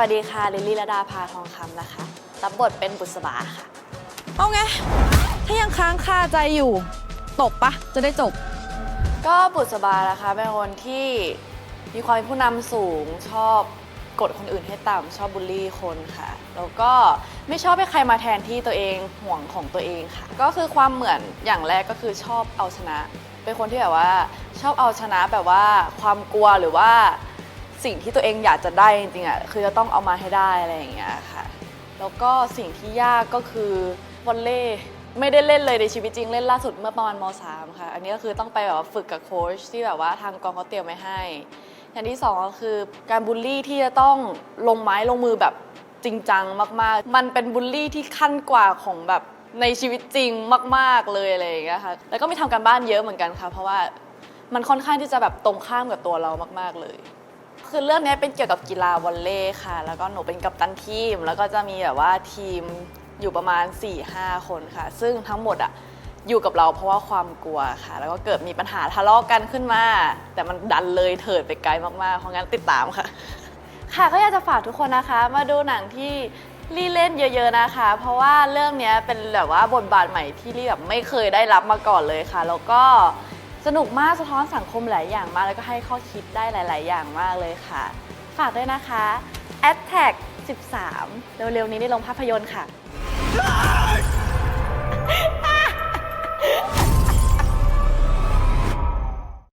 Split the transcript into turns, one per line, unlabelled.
วัสดีค่ะ ลิลลี่ระดาภาทองคำนะคะ รับบทเป็นบุษบาค่ะ
เอาไง ถ้ายังค้างคาใจอยู่ตบปะ จะได้จบ
ก็บุษบานะคะเป็นคนที่มีความเป็นผู้นำสูงชอบกดคนอื่นให้ต่ำชอบบูลลี่คนค่ะ แล้วก็ไม่ชอบให้ใครมาแทนที่ตัวเองห่วงของตัวเองค่ะ ก็คือความเหมือนอย่างแรกก็คือชอบเอาชนะ เป็นคนที่แบบว่าชอบเอาชนะแบบว่าความกลัวหรือว่า สิ่งที่ตัวเองอยากจะได้จริงๆอะคือจะต้องเอามาให้ได้อะไรอย่างเงี้ยค่ะ แล้วก็สิ่งที่ยากก็คือวอลเล่ไม่ได้เล่นเลยในชีวิตจริงเล่นล่าสุดเมื่อประมาณม .3 ค่ะ อันนี้ก็คือต้องไปแบบว่าฝึกกับโค้ชที่แบบว่าทางกองเขาเตรียมไว้ให้ อย่างที่สองก็คือการบูลลี่ที่จะต้องลงไม้ลงมือแบบจริงจังมากๆ มันเป็นบูลลี่ที่ขั้นกว่าของแบบในชีวิตจริงมาก ๆเลยอะไรอย่างเงี้ยค่ะ แล้วก็มีทำการบ้านเยอะเหมือนกันค่ะ เพราะว่ามันค่อนข้างที่จะแบบตรงข้ามกับตัวเรามาก ๆเลย คือเรื่องนี้เป็นเกี่ยวกับกีฬาวอลเลย์ค่ะ แล้วก็หนูเป็นกัปตันทีม แล้วก็จะมีแบบว่าทีมอยู่ประมาณ 4-5 คนค่ะ ซึ่งทั้งหมดอะอยู่กับเราเพราะว่าความกลัวค่ะ แล้วก็เกิดมีปัญหาทะเลาะกันขึ้นมา แต่มันดันเลยเถิดไปไกลมากๆ เพราะงั้นติดตามค่ะ ค่ะก็อยากจะฝากทุกคนนะคะ มาดูหนังที่ลี่เล่นเยอะๆนะคะ เพราะว่าเรื่องนี้เป็นแบบว่าบทบาทใหม่ที่ลี่แบบไม่เคยได้รับมาก่อนเลยค่ะ แล้วก็ สนุกมากสะท้อนสังคมหลายอย่างมากแล้วก็ให้ข้อคิดได้หลาย ๆ อย่างมากเลยค่ะ ฝากด้วยนะคะ a t t a c k 13 เร็ว ๆ นี้ได้ลงภาพยนตร์ค่ะ